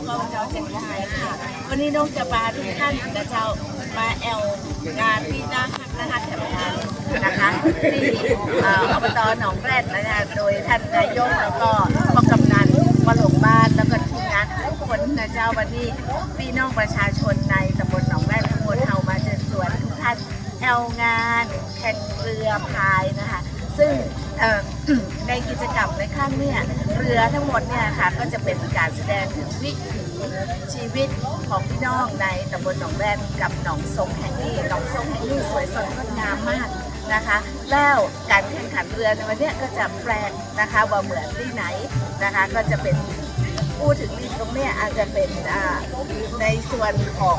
เชียงรายค่ะวันนี้น้องจะพาทุกท่านนะเจ้ามาแอลงานที่หน้าฮักนะคะแถวนั้นนะคะที่เอ่ออบตหนองแรดนะคะโดยท่านนายกแล้วก็พ่อกำนันมาหลงบ้านแล้วก็ทีมงานทุกคนนะเจ้าวันนี้พี่น้องประชาชนในตำบลหนองแรดทั้งหมดเฮามาเชิญชวนทุกท่านแอลงานแข่งเรือพายนะคะ ซึ่งในกิจั้งเนี่ยเรือทั้งหมดเนี่ยค่ะก็จะเป็นการแสดงถึงวิถีชีวิตของพี่น้องในตำบลหนองแรนกับหนองทรงแห่งนี้หนองทรงแห่งนี้สวยสดงดงามมากนะคะ แล้วการแข่งขันเรือในวันนี้ก็จะแปลกนะคะว่าเหมือนที่ไหนนะคะก็จะเป็นพูดถึงตรงนี้อาจจะเป็นในส่วนของ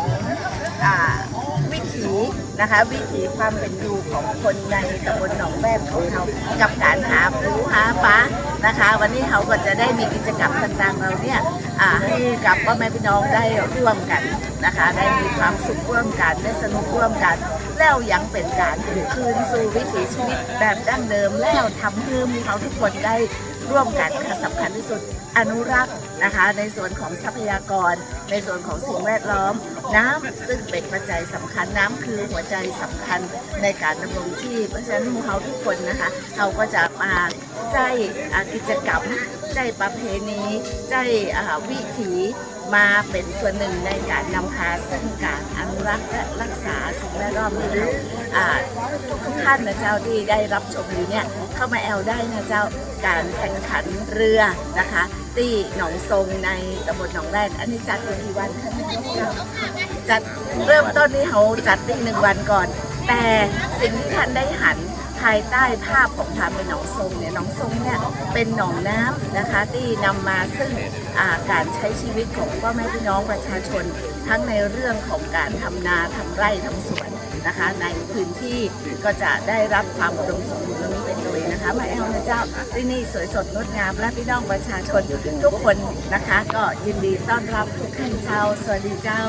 นะคะ วิถีความเป็นอยู่ของคนในตำบลหนองแวบของเรากับการหาปูหาปลานะคะ วันนี้เขาก็จะได้มีกิจกรรมต่างๆเราเนี่ยให้กับพ่อแม่พี่น้องได้ร่วมกันนะคะ ได้มีความสุขร่วมกันได้สนุกร่วมกัน แล้วยังเป็นการคืนสู่วิถีชีวิตแบบดั้งเดิมแล้วทำให้มีเขาทุกคนได้ร่วมกันค่ะสำคัญที่สุดอนุรักษ์ นะคะ ในส่วนของทรัพยากร ในส่วนของสิ่งแวดล้อม น้ำซึ่งเป็นปัจจัยสำคัญน้ำคือหัวใจสำคัญในการดำรงชีพเพราะฉะนั้นพวกเราทุกคนนะคะเราก็จะมาใจกิจกรรมใจประเพณีใจวิถีมาเป็นส่วนหนึ่งในการนำพาซึ่งการอนุรักษ์และรักษาสิ่งแวดล้อมนี้อ่าทุกท่านนะเจ้าที่ได้รับชมอยู่เนี่ยเข้ามาแอลได้นะเจ้าการแข่งขันเรือนะคะที่หนองทรงในตำบลหนองแรดอันนี้จัดอยู่กี่วันคะนายกเจ้าจัดเริ่มต้นนี้เขาจัดได้หนึ่งวันก่อน แต่สิ่งที่ท่านได้หันภายใต้ภาพของความเป็นหนองทรงเนี่ยหนองทรงเนี่ยเป็นหนองน้ำนะคะที่นำมาซึ่งาการใช้ชีวิตของพ่อแม่พี่น้องประชาชน ทั้งในเรื่องของการทำนาทำไร่ทำสวนนะคะ ในพื้นที่ก็จะได้รับความอุดมสมบูรณ์ จ้าที่นี่สวยสดงดงามและพี่น้องประชาชนทุกคนนะคะ ก็ยินดีต้อนรับทุกท่านเจ้า สวัสดีเจ้า